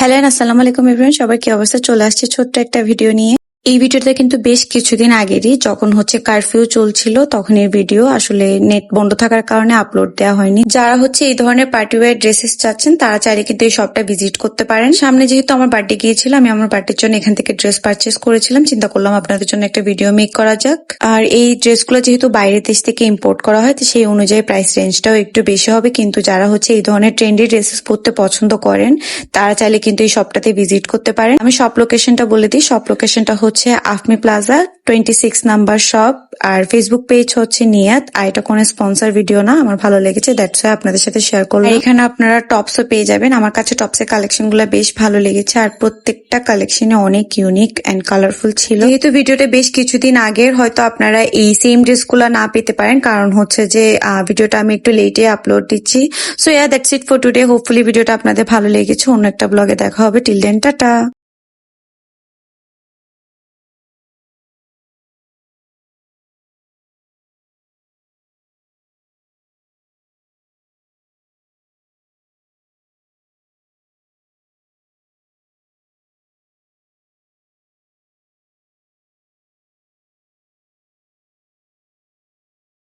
Hello আসসালামু আলাইকুম সবার কি অবস্থা? চলে আসছে ছোট্ট একটা ভিডিও নিয়ে। এই ভিডিওটা কিন্তু বেশ কিছুদিন আগেরই। যখন হচ্ছে কারফিউ চলছিল, তখন এই ভিডিও আসলে নেট বন্ধ থাকার কারণে আপলোড দেওয়া হয়নি। যারা হচ্ছে এই ধরনের পার্টি ওয়্যার ড্রেসেস চাচ্ছেন, তারা চাইলে কিন্তু এই শপটা ভিজিট করতে পারেন। সামনে যেহেতু আমার বার্থডে গিয়েছিল, আমি আমার বার্থডের জন্য এখান থেকে ড্রেস পারচেস করেছিলাম। চিন্তা করলাম আপনাদের জন্য একটা ভিডিও মেক করা যাক। আর এই ড্রেসগুলো যেহেতু বাইরের দেশ থেকে ইম্পোর্ট করা হয়, তো সেই অনুযায়ী প্রাইস রেঞ্জটাও একটু বেশি হবে। কিন্তু যারা হচ্ছে এই ধরনের ট্রেন্ডি ড্রেসেস পরতে পছন্দ করেন, তারা চাইলে কিন্তু এই শপটাতে ভিজিট করতে পারেন। আমি শপ লোকেশনটা বলে দিই। শপ লোকেশনটা হচ্ছে Afmi plaza twenty six number shop আর ফেসবুক পেজ হচ্ছে নিয়াত। আর এটা কোনো স্পন্সর ভিডিও না আমার ভালো লেগেছে দ্যাটস আপনাদের সাথে শেয়ার করলাম। এখানে আপনারা টপসও পেয়ে যাবেন। আমার কাছে টপসের কালেকশনগুলো বেশ ভালো লেগেছে আর প্রত্যেকটা কালেকশনে অনেক ইউনিক অ্যান্ড কালারফুল ছিল। যেহেতু ভিডিওটা বেশ কিছুদিন আগের হয়তো আপনারা এই সেম ড্রেসগুলো না পেতে পারেন কারণ হচ্ছে যে ভিডিওটা আমি একটু লেটে আপলোড দিচ্ছি। So yeah that's it for today hopefully ভিডিওটা আপনাদের ভালো লেগেছে। অন্য একটা ব্লগে দেখা হবে। Till then tata!